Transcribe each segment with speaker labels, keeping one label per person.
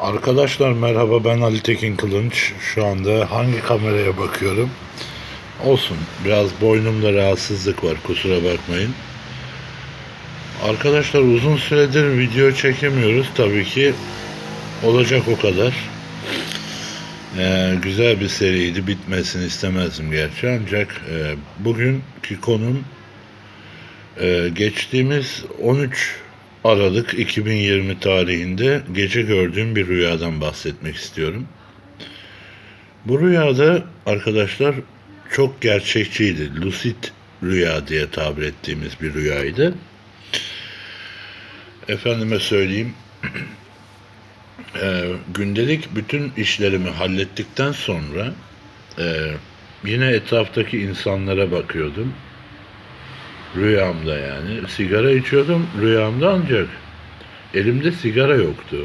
Speaker 1: Arkadaşlar merhaba ben Ali Tekin Kılınç. Şu anda hangi kameraya bakıyorum? Olsun biraz boynumda rahatsızlık var kusura bakmayın. Arkadaşlar uzun süredir video çekemiyoruz tabii ki. Olacak o kadar. Ee, güzel bir seriydi bitmesini istemezdim gerçi ancak e, bugünkü konum e, geçtiğimiz 13 Aralık 2020 tarihinde gece gördüğüm bir rüyadan bahsetmek istiyorum. Bu rüyada arkadaşlar çok gerçekçiydi. Lucid rüya diye tabir ettiğimiz bir rüyaydı. Efendime söyleyeyim e, gündelik bütün işlerimi hallettikten sonra e, yine etraftaki insanlara bakıyordum. Rüyamda yani. Sigara içiyordum rüyamda ancak elimde sigara yoktu.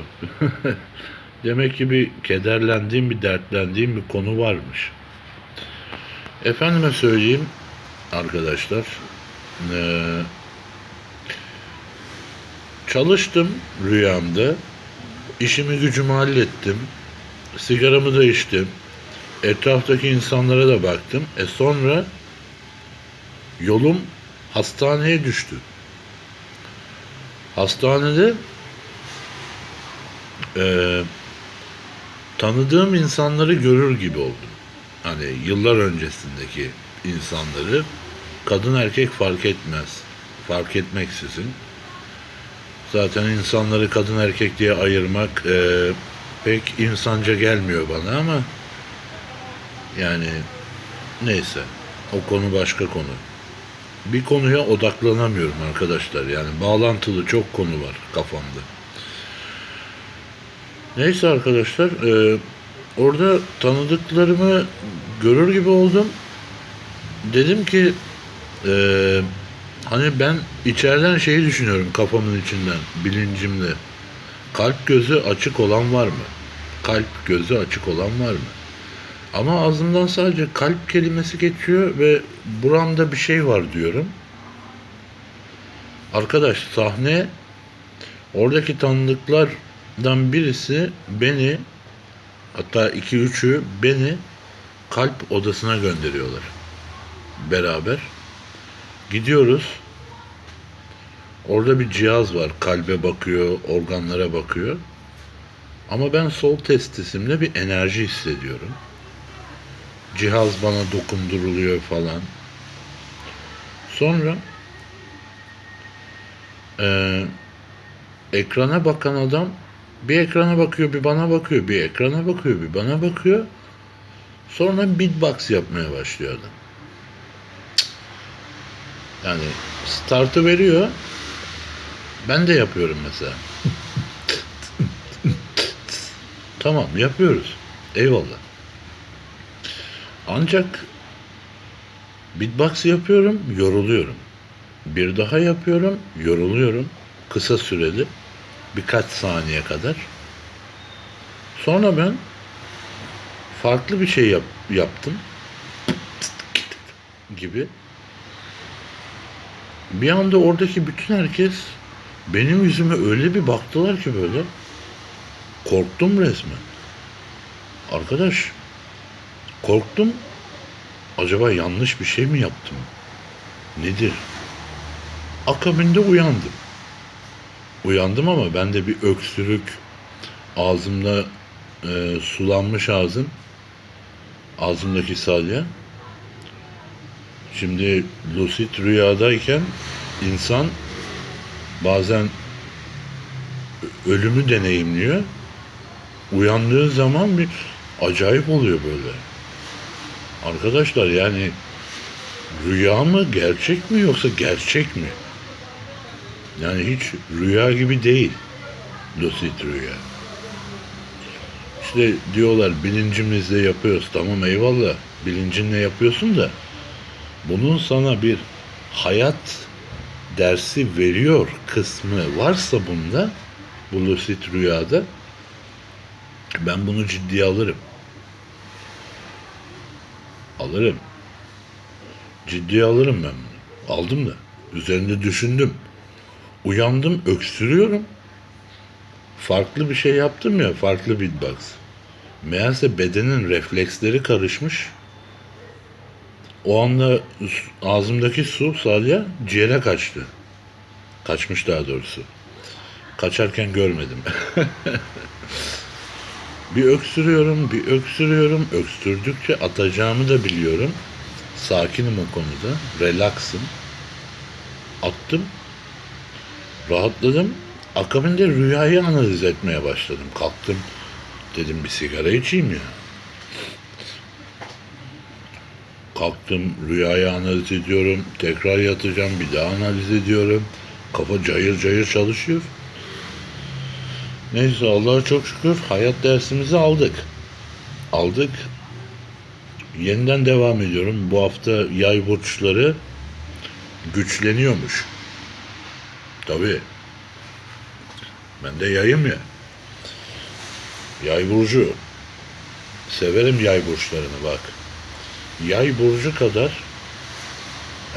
Speaker 1: Demek ki bir kederlendiğim, bir dertlendiğim bir konu varmış. Efendime söyleyeyim arkadaşlar. eee, çalıştım rüyamda. İşimi gücümü hallettim. Sigaramı da içtim. Etraftaki insanlara da baktım. E sonra yolum hastaneye düştü. Hastanede eee, tanıdığım insanları görür gibi oldum. Hani yıllar öncesindeki insanları kadın erkek fark etmez. Fark etmeksizin. Zaten insanları kadın erkek diye ayırmak eee, pek insanca gelmiyor bana ama yani neyse o konu başka konu bir konuya odaklanamıyorum arkadaşlar. Yani bağlantılı çok konu var kafamda. Neyse arkadaşlar, e, orada tanıdıklarımı görür gibi oldum. Dedim ki, e, hani ben içeriden şeyi düşünüyorum kafamın içinden, bilincimde. Kalp gözü açık olan var mı? Kalp gözü açık olan var mı? Ama ağzımdan sadece kalp kelimesi geçiyor ve buramda bir şey var diyorum. Arkadaş sahne oradaki tanıdıklardan birisi beni hatta iki üçü beni kalp odasına gönderiyorlar. Beraber. Gidiyoruz. Orada bir cihaz var. Kalbe bakıyor, organlara bakıyor. Ama ben sol testisimle bir enerji hissediyorum cihaz bana dokunduruluyor falan. Sonra eee, ekrana bakan adam bir ekrana bakıyor, bir bana bakıyor, bir ekrana bakıyor, bir bana bakıyor. Sonra beatbox yapmaya başlıyor adam. Yani startı veriyor. Ben de yapıyorum mesela. tamam yapıyoruz. Eyvallah. Ancak beatbox yapıyorum, yoruluyorum. Bir daha yapıyorum, yoruluyorum. Kısa süreli, birkaç saniye kadar. Sonra ben farklı bir şey yap- yaptım. gibi. Bir anda oradaki bütün herkes benim yüzüme öyle bir baktılar ki böyle. Korktum resmen. Arkadaş Korktum. Acaba yanlış bir şey mi yaptım? Nedir? Akabinde uyandım. Uyandım ama bende bir öksürük, ağzımda e, sulanmış ağzım, ağzımdaki salya. Şimdi lucid rüyadayken insan bazen ölümü deneyimliyor. Uyandığı zaman bir acayip oluyor böyle. Arkadaşlar yani rüya mı gerçek mi yoksa gerçek mi? Yani hiç rüya gibi değil. Lucid rüya. İşte diyorlar bilincimizle yapıyoruz. Tamam eyvallah. Bilincinle yapıyorsun da bunun sana bir hayat dersi veriyor kısmı varsa bunda bu lucid rüyada ben bunu ciddiye alırım. Alırım. Ciddiye alırım ben bunu. Aldım da. Üzerinde düşündüm. Uyandım, öksürüyorum. farklı bir şey yaptım ya, farklı beatbox. Meğerse bedenin refleksleri karışmış. O anda ağzımdaki su salya ciğere kaçtı. Kaçmış daha doğrusu. Kaçarken görmedim. bir öksürüyorum, bir öksürüyorum. Öksürdükçe atacağımı da biliyorum. Sakinim o konuda. Relaxım. Attım. Rahatladım. Akabinde rüyayı analiz etmeye başladım. Kalktım. Dedim bir sigara içeyim ya. Kalktım rüyayı analiz ediyorum. Tekrar yatacağım bir daha analiz ediyorum. Kafa cayır cayır çalışıyor. Neyse Allah'a çok şükür hayat dersimizi aldık. Aldık. Yeniden devam ediyorum. Bu hafta yay burçları güçleniyormuş. Tabii. Ben de yayım ya. Yay burcu. Severim yay burçlarını bak. Yay burcu kadar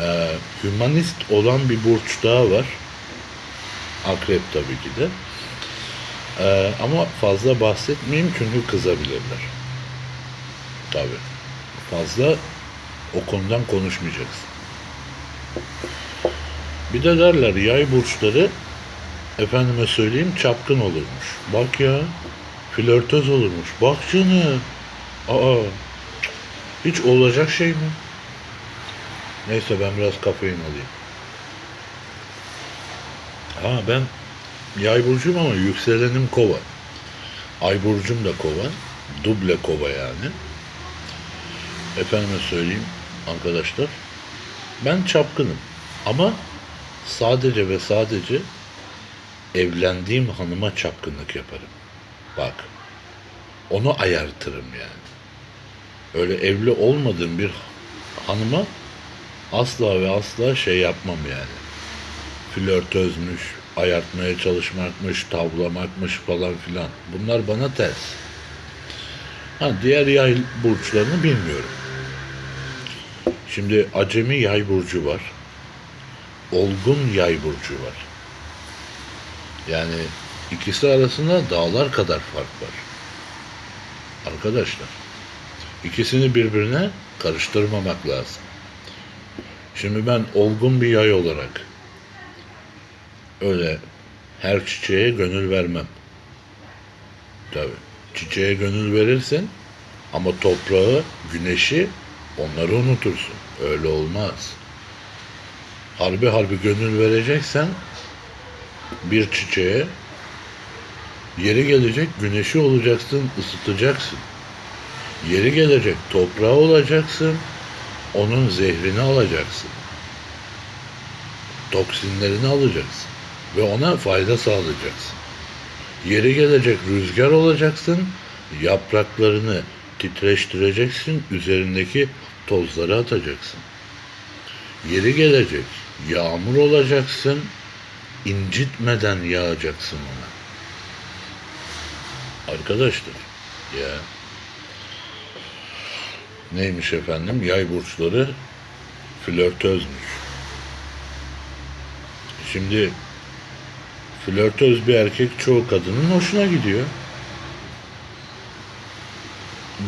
Speaker 1: e, hümanist olan bir burç daha var. Akrep tabii ki de. E, ama fazla bahsetmeyeyim çünkü kızabilirler. Tabii. Fazla o konudan konuşmayacaksın. Bir de derler yay burçları efendime söyleyeyim çapkın olurmuş. Bak ya flörtöz olurmuş. Bak canım. Aa hiç olacak şey mi? Neyse ben biraz kafein alayım. Ha ben yay burcuyum ama yükselenim kova. Ay burcum da kova. Duble kova yani. Efendime söyleyeyim arkadaşlar. Ben çapkınım. Ama sadece ve sadece evlendiğim hanıma çapkınlık yaparım. Bak. Onu ayartırım yani. Öyle evli olmadığım bir hanıma asla ve asla şey yapmam yani. Flörtözmüş, ayartmaya çalışmakmış, tavlamakmış falan filan. Bunlar bana ters. Ha, diğer yay burçlarını bilmiyorum. Şimdi acemi yay burcu var. Olgun yay burcu var. Yani ikisi arasında dağlar kadar fark var. Arkadaşlar. ikisini birbirine karıştırmamak lazım. Şimdi ben olgun bir yay olarak öyle her çiçeğe gönül vermem. Tabii. Çiçeğe gönül verirsin ama toprağı, güneşi onları unutursun. Öyle olmaz. Harbi harbi gönül vereceksen bir çiçeğe yeri gelecek güneşi olacaksın, ısıtacaksın. Yeri gelecek toprağı olacaksın, onun zehrini alacaksın. Toksinlerini alacaksın ve ona fayda sağlayacaksın. Yeri gelecek rüzgar olacaksın, yapraklarını titreştireceksin, üzerindeki tozları atacaksın. Yeri gelecek yağmur olacaksın, incitmeden yağacaksın ona. Arkadaşlar ya neymiş efendim yay burçları flörtözmüş. Şimdi flörtöz bir erkek çoğu kadının hoşuna gidiyor.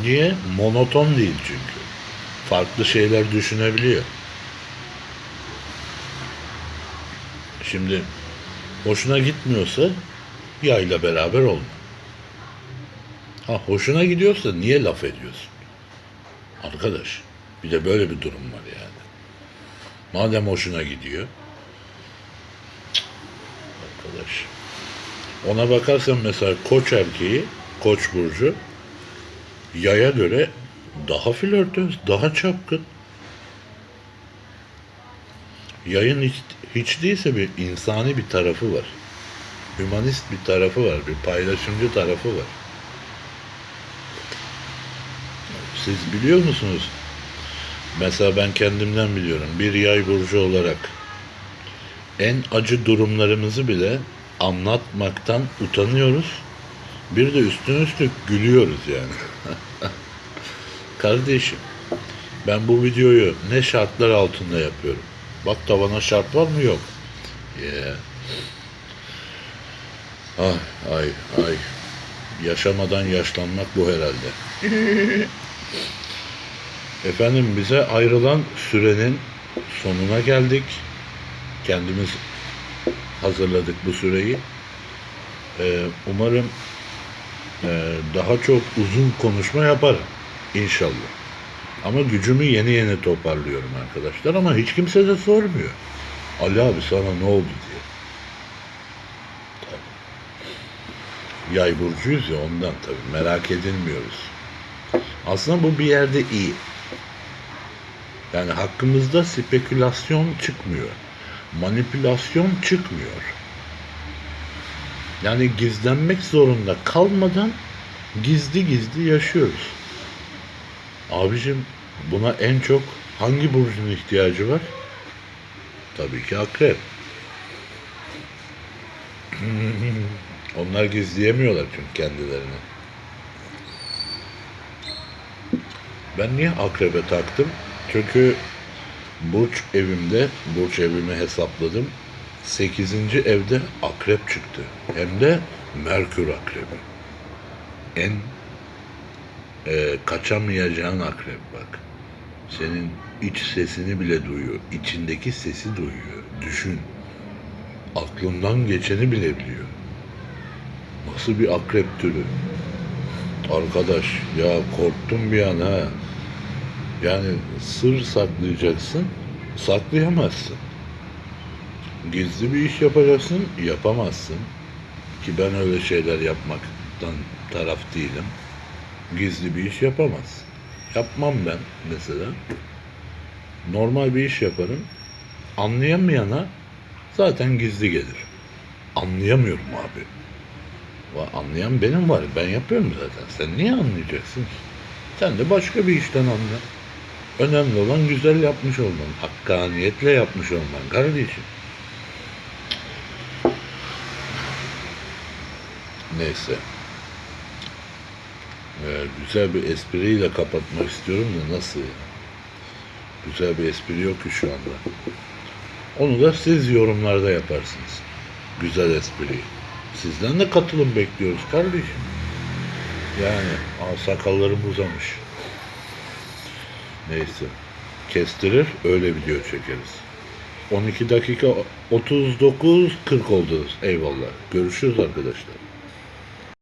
Speaker 1: Niye? Monoton değil çünkü. Farklı şeyler düşünebiliyor. Şimdi hoşuna gitmiyorsa yayla beraber olma. Ha hoşuna gidiyorsa niye laf ediyorsun? Arkadaş bir de böyle bir durum var yani. Madem hoşuna gidiyor. Arkadaş. Ona bakarsan mesela koç erkeği, koç burcu yaya göre daha flörtöz, daha çapkın. Yayın hiç, hiç değilse bir insani bir tarafı var. Hümanist bir tarafı var, bir paylaşımcı tarafı var. Siz biliyor musunuz? Mesela ben kendimden biliyorum. Bir yay burcu olarak en acı durumlarımızı bile anlatmaktan utanıyoruz. Bir de üstüne üstlük gülüyoruz yani. Kardeşim, ben bu videoyu ne şartlar altında yapıyorum? Bak da bana şart var mı? Yok. Yeah. Ah, ay, ay. Yaşamadan yaşlanmak bu herhalde. Efendim bize ayrılan sürenin sonuna geldik. Kendimiz hazırladık bu süreyi. Ee, umarım e, daha çok uzun konuşma yaparım. İnşallah. Ama gücümü yeni yeni toparlıyorum arkadaşlar ama hiç kimse de sormuyor. Ali abi sana ne oldu diye. Tabii. Yay burcuyuz ya ondan tabii merak edilmiyoruz. Aslında bu bir yerde iyi. Yani hakkımızda spekülasyon çıkmıyor. Manipülasyon çıkmıyor. Yani gizlenmek zorunda kalmadan gizli gizli yaşıyoruz. Abicim buna en çok hangi burcun ihtiyacı var? Tabii ki akrep. Onlar gizleyemiyorlar çünkü kendilerini. Ben niye akrebe taktım? Çünkü burç evimde, burç evimi hesapladım. 8. evde akrep çıktı. Hem de Merkür akrebi. En e, kaçamayacağın akrep bak. Senin iç sesini bile duyuyor. İçindeki sesi duyuyor. Düşün. Aklından geçeni bile biliyor. Nasıl bir akrep türü? Arkadaş ya korktum bir an ha. Yani sır saklayacaksın, saklayamazsın. Gizli bir iş yapacaksın, yapamazsın. Ki ben öyle şeyler yapmaktan taraf değilim. Gizli bir iş yapamaz. Yapmam ben mesela. Normal bir iş yaparım. Anlayamayana zaten gizli gelir. Anlayamıyorum abi. Anlayan benim var. Ben yapıyorum zaten. Sen niye anlayacaksın? Sen de başka bir işten anla. Önemli olan güzel yapmış olman. Hakkaniyetle yapmış olman kardeşim. Neyse. Ee, güzel bir espriyle kapatmak istiyorum da nasıl? ya? Güzel bir espri yok ki şu anda. Onu da siz yorumlarda yaparsınız. Güzel espriyi. Sizden de katılım bekliyoruz kardeşim. Yani sakallarım uzamış. Neyse. Kestirir öyle video çekeriz. 12 dakika 39 40 oldu. Eyvallah. Görüşürüz arkadaşlar.